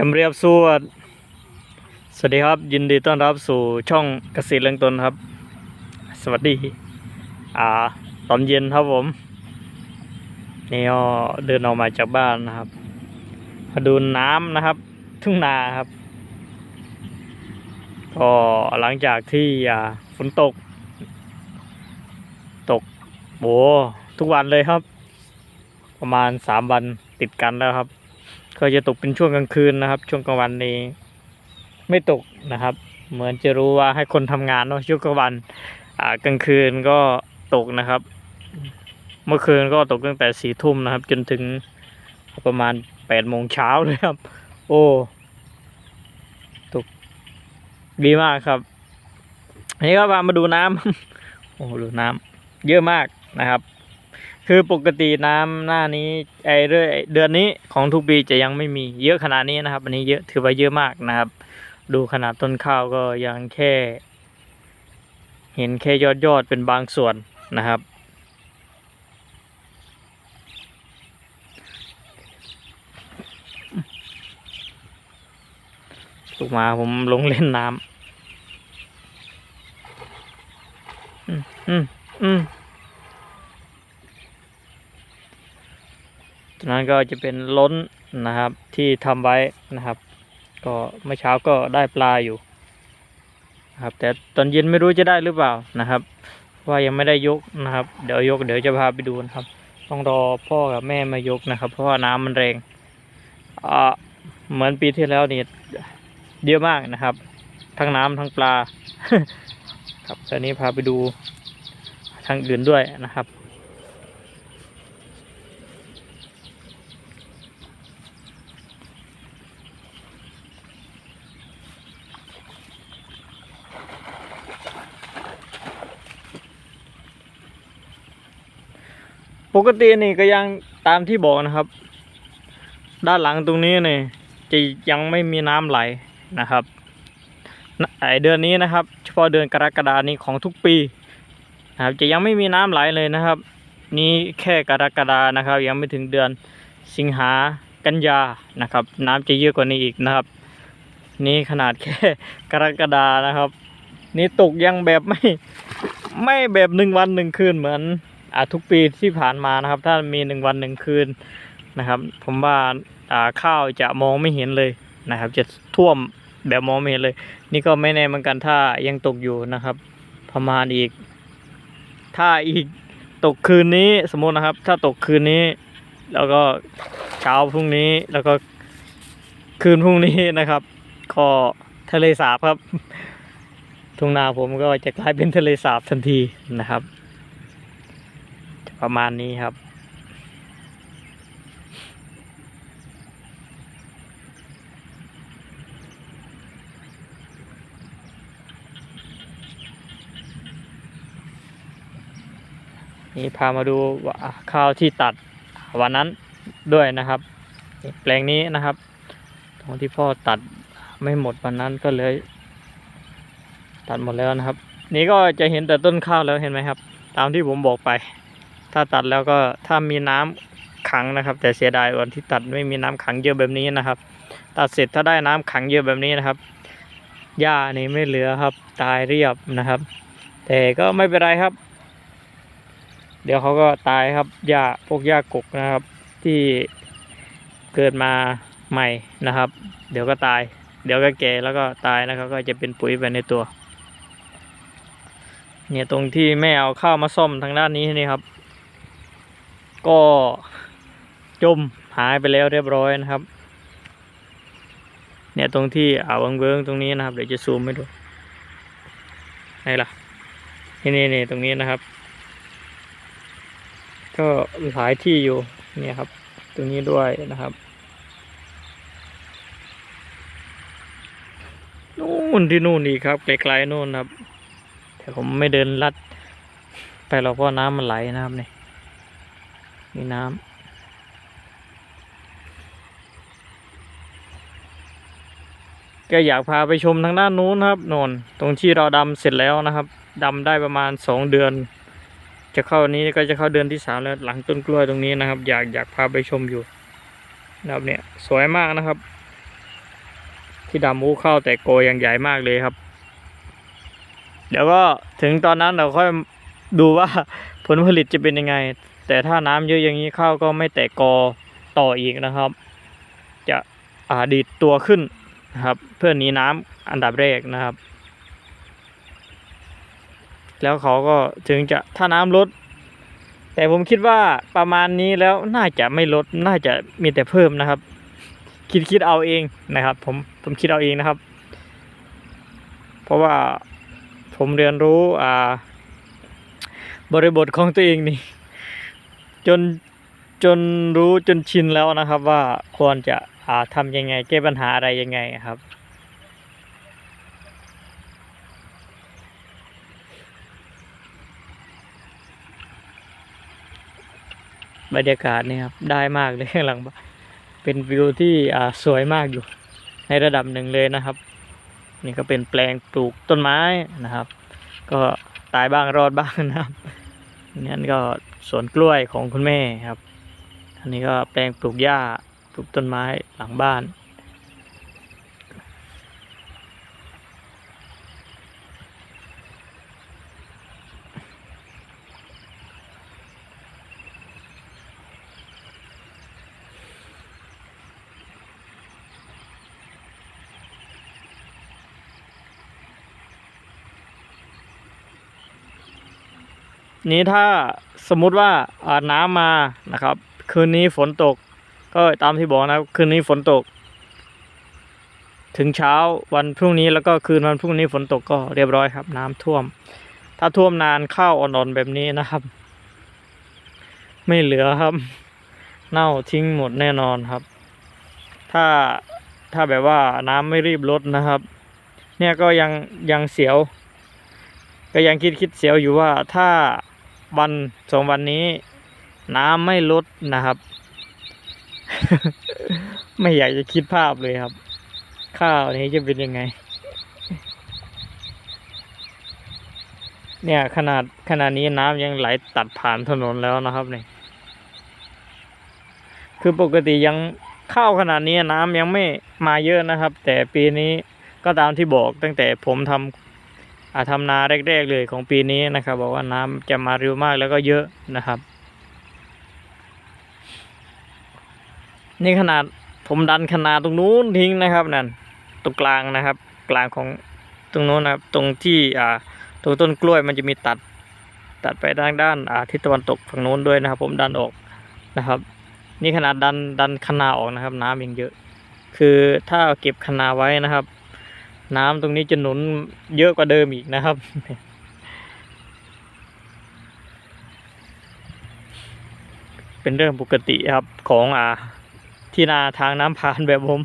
จำเรียบสวัสดสวัสดีครับ ยินดีต้อนรับสู่ช่องเกษตรเลี้ยงตนครับ สวัสดี อ่า ตอนเย็นครับผมนี่ก็เดินออกมาจากบ้านนะครับมาดูน้ำนะครับ ทุ่งนาครับ ก็หลังจากที่อ่าฝนตก ตกโบทุกวันเลยครับ ประมาณสามวันติดกันแล้วครับ ก็จะตกเป็นช่วงกลางคืนนะครับ ช่วงกลางวันนี้ไม่ตกนะครับ เหมือนจะรู้ว่าให้คนทำงานเนาะช่วงกลางวันอ่ากลางคืนก็ตกนะครับ เมื่อคืนก็ตกตั้งแต่สี่ทุ่มนะครับ จนถึงประมาณแปดโมงเช้าเลยครับ โอ้ตกดีมากครับนนี้ก็พามาดูน้ำโอ้ดูน้ำเยอะมากนะครับ คือปกติน้ำหน้านี้ไอเรื่อยเดือนนี้ของทุกปีจะยังไม่มีเยอะขนาดนี้นะครับ อันนี้เยอะถือว่าเยอะมากนะครับ ดูขนาดต้นข้าวก็ยังแค่ เห็นแค่ยอดยอดเป็นบางส่วนนะครับ ลูกมาผมลงเล่นน้ำอืมอืมอืม ตรง นั้นก็จะเป็นล้นนะครับที่ทำไว้นะครับ ก็เมื่อเช้าก็ได้ปลาอยู่นะครับ แต่ตอนเย็นไม่รู้จะได้หรือเปล่านะครับ ว่ายังไม่ได้ยกนะครับ เดี๋ยวยกเดี๋ยวจะพาไปดูนะครับ ต้องรอพ่อกับแม่มายกนะครับ เพราะว่าน้ำมันแรงอ่าเหมือนปีที่แล้วนี่เยอะมากนะครับ ทั้งน้ำทั้งปลา ครับตอนนี้พาไปดูทางอื่นด้วยนะครับ ปกตินี่ก็ยังตามที่บอกนะครับ ด้านหลังตรงนี้นี่จะยังไม่มีน้ำไหลนะครับไอเดือนนี้นะครับ เฉพาะเดือนกรกฎานี้ของทุกปีนะครับ จะยังไม่มีน้ำไหลเลยนะครับ นี้แค่กรกฎานะครับ ยังไม่ถึงเดือนสิงหากันยานะครับ น้ำจะเยอะกว่านี้อีกนะครับ นี่ขนาดแค่กรกฎานะครับ นี่ตกยังแบบไม่ไม่แบบหนึ่งวันหนึ่งคืนเหมือน ทุกปีที่ผ่านมานะครับ ถ้ามีหนึ่งวันหนึ่งคืนนะครับ ผมว่าข้าวจะมองไม่เห็นเลยนะครับ จะท่วมแบบมองไม่เห็นเลย นี่ก็ไม่แน่เหมือนกันถ้ายังตกอยู่นะครับ ประมาณอีก ถ้าอีกตกคืนนี้สมมตินะครับ ถ้าตกคืนนี้ แล้วก็เช้าพรุ่งนี้แล้วก็คืนพรุ่งนี้นะครับ ก็ทะเลสาบครับทุ่งนาผมก็จะกลายเป็นทะเลสาบทันทีนะครับ ประมาณนี้ครับ นี่พามาดูข้าวที่ตัดวันนั้นด้วยนะครับแปลงนี้นะครับ ตรงที่พ่อตัดไม่หมดวันนั้นก็เลย ตัดหมดแล้วนะครับ นี่ก็จะเห็นแต่ต้นข้าวแล้วเห็นไหมครับ ตามที่ผมบอกไป ถ้าตัดแล้วก็ถ้ามีน้ำขังนะครับ แต่เสียดายวันที่ตัดไม่มีน้ำขังเยอะแบบนี้นะครับ ตัดเสร็จถ้าได้น้ำขังเยอะแบบนี้นะครับหญ้านี่ไม่เหลือครับ ตายเรียบนะครับ แต่ก็ไม่เป็นไรครับ เดี๋ยวเขาก็ตายครับหญ้าพวกหญ้ากกนะครับ ที่เกิดมาใหม่นะครับ เดี๋ยวก็ตาย เดี๋ยวก็แก่แล้วก็ตายนะครับ ก็จะเป็นปุ๋ยไปในตัว เนี่ยตรงที่แม่เอาข้าวมาซ่อมทางด้านนี้นี่ครับ ก็จมหายไปแล้วเรียบร้อยนะครับ เนี่ยตรงที่อ่าวเวิงตรงนี้นะครับเดี๋ยวจะซูมให้ดูไหนล่ะนี่นี่นี่ตรงนี้นะครับ ก็หลายที่อยู่เนี่ยครับ ตรงนี้ด้วยนะครับนู่นที่นู่นอีกครับไกลๆนู่นครับ แต่ผมไม่เดินลัด ไปหรอกเพราะน้ำมันไหลนะครับนี่ มีน้ำก็อยากพาไปชมทางด้านนู้นครับนนตรงที่เราดำเสร็จแล้วนะครับดำได้ประมาณสองเดือน จะเข้านี้ก็จะเข้าเดือนที่สามแล้วหลังต้นกล้วยตรงนี้นะครับ อยากอยากพาไปชมอยู่นะครับเนี่ยสวยมากนะครับ ที่ดำมูเข้าแต่โกยังใหญ่มากเลยครับ เดี๋ยวก็ถึงตอนนั้นเราค่อยดูว่าผลผลิตจะเป็นยังไง แต่ถ้าน้ำเยอะอย่างนี้ข้าวก็ไม่แตกกอต่ออีกนะครับ จะอ่าดีดตัวขึ้นนะครับ เพื่อหนีน้ำอันดับแรกนะครับ แล้วเขาก็ถึงจะถ้าน้ำลด แต่ผมคิดว่าประมาณนี้แล้วน่าจะไม่ลดน่าจะมีแต่เพิ่มนะครับ คิดคิดเอาเองนะครับ ผมผมคิดเอาเองนะครับ เพราะว่าผมเรียนรู้อ่าบริบทของตัวเองนี่ จนจนรู้จนชินแล้วนะครับว่าควรจะอ่าทำยังไง แก้ปัญหาอะไรยังไงครับ บรรยากาศนี่ครับ ได้มากเลยข้างหลังบ้านเป็นวิวที่อ่าสวยมากอยู่ ในระดับหนึ่งเลยนะครับ นี่ก็เป็นแปลงปลูกต้นไม้นะครับ ก็ตายบ้างรอดบ้างนะครับ นั่นก็สวนกล้วยของคุณแม่ครับ อันนี้ก็แปลงปลูกหญ้าปลูกต้นไม้หลังบ้าน นี้ถ้าสมมุติว่าน้ำมานะครับ คืนนี้ฝนตก ก็ตามที่บอกนะครับ คืนนี้ฝนตก ถึงเช้าวันพรุ่งนี้แล้วก็คืนวันพรุ่งนี้ฝนตกก็เรียบร้อยครับ น้ำท่วม ถ้าท่วมนานข้าวอ่อนๆแบบนี้นะครับ ไม่เหลือครับ เน่าทิ้งหมดแน่นอนครับ ถ้าถ้าแบบว่าน้ำไม่รีบลดนะครับ เนี่ยก็ยังยังเสียว ก็ยังคิดคิดเสียวอยู่ว่าถ้า วันสองวันนี้ น้ำไม่ลดนะครับ ไม่อยากจะคิดภาพเลยครับ ข้าวนี้จะเป็นยังไง เนี่ยขนาดขนาดนี้น้ำยังไหลตัดผ่านถนนแล้วนะครับเนี่ยคือปกติยังข้าวขนาดนี้น้ำยังไม่มาเยอะนะครับ แต่ปีนี้ก็ตามที่บอกตั้งแต่ผมทำอา ทำนาแรกๆเลยของปีนี้นะครับ บอกว่าน้ำจะมาเร็วมากแล้วก็เยอะนะครับ นี่ขนาดผมดันขนาดตรงนู้นทิ้งนะครับนั่นตรงกลางนะครับ กลางของตรงนู้นนะครับ ตรงที่อ่าตรงต้นกล้วยมันจะมีตัดตัดไปด้านด้านอ่าทิศตะวันตกฝั่งนู้นด้วยนะครับ ผมดันออกนะครับ นี่ขนาดดันดันคนาออกนะครับ น้ำยังเยอะ คือถ้าเก็บคนาไว้นะครับ น้ำตรงนี้จะหนุนเยอะกว่าเดิมอีกนะครับ เป็นเรื่องปกติครับของอ่าที่นาทางน้ำผ่านแบบผม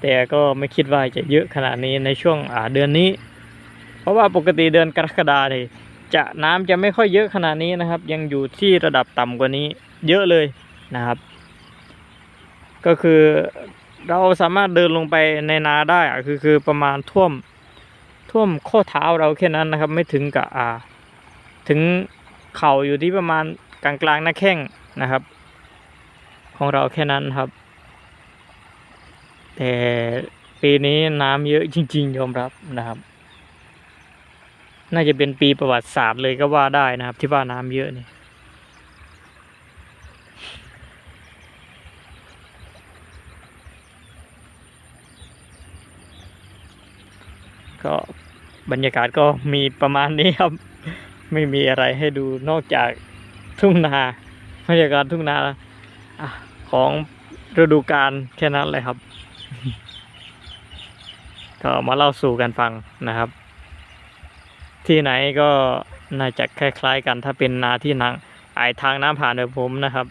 แต่ก็ไม่คิดว่าจะเยอะขนาดนี้ในช่วงอ่าเดือนนี้ เพราะว่าปกติเดือนกรกฎาเนี่ยจะน้ำจะไม่ค่อยเยอะขนาดนี้นะครับ ยังอยู่ที่ระดับต่ำกว่านี้เยอะเลยนะครับ ก็คือ เราสามารถเดินลงไปในนาได้อะคือคือประมาณท่วมท่วมข้อเท้าเราแค่นั้นนะครับ ไม่ถึงกับอ่า ถึงเข่าอยู่ที่ประมาณกลางกลางๆหน้าแข้งนะครับ ของเราแค่นั้นครับ แต่ปีนี้น้ำเยอะจริง ๆ ยอมรับนะครับ น่าจะเป็นปีประวัติศาสตร์เลยก็ว่าได้นะครับ ที่ว่าน้ำเยอะนี่ ก็บรรยากาศก็มีประมาณนี้ครับ ไม่มีอะไรให้ดูนอกจากทุ่งนาบรรยากาศทุ่งนาของฤดูกาลแค่นั้นเลยครับ ก็มาเล่าสู่กันฟังนะครับ ที่ไหนก็น่าจะคล้ายๆกันถ้าเป็นนาที่นางไอายทางน้ำผ่านแบบผมนะครับ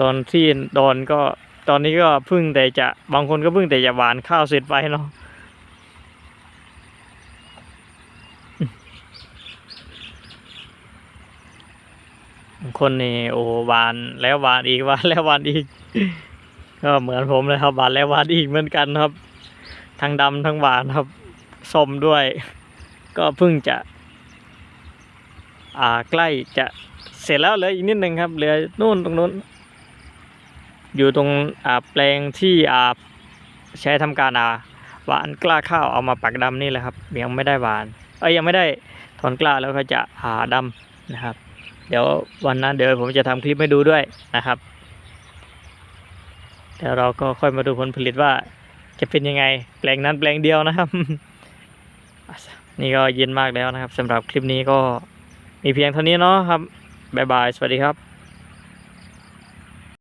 ตอนที่ดอนก็ตอนนี้ก็พิ่งแต่จะบางคนก็พิ่งแต่จะหวานข้าวเสร็จไปเนาะ บาง คนนี่โอ้วานแล้ววานอีกวานแล้ววานอีก ก็เหมือนผมเลยครับวานแล้ววานอีกเหมือนกันครับ ทั้งดำทั้งหวานครับส้มด้วย ก็เพิ่งจะ อ่าใกล้จะเสร็จแล้วเหลืออีกนิดนึงครับเหลือนู่นตรงนู้น อยู่ตรงอ่าแปลงที่อ่าใช้ทำการอ่าหวานกล้าข้าวเอามาปักดำนี่แหละครับยังไม่ได้หวาน เอ้ยยังไม่ได้ถอนกล้าแล้วก็จะผ่าดำนะครับ เดี๋ยววันนั้นเดี๋ยวผมจะทำคลิปให้ดูด้วยนะครับเดี๋ยวเราก็ค่อยมาดูผลผลิตว่าจะเป็นยังไงแปลงนั้นแปลงเดียวนะครับ นี่ก็เย็นมากแล้วนะครับสำหรับคลิปนี้ก็มีเพียงเท่านี้เนาะครับบ๊ายบาย สวัสดีครับ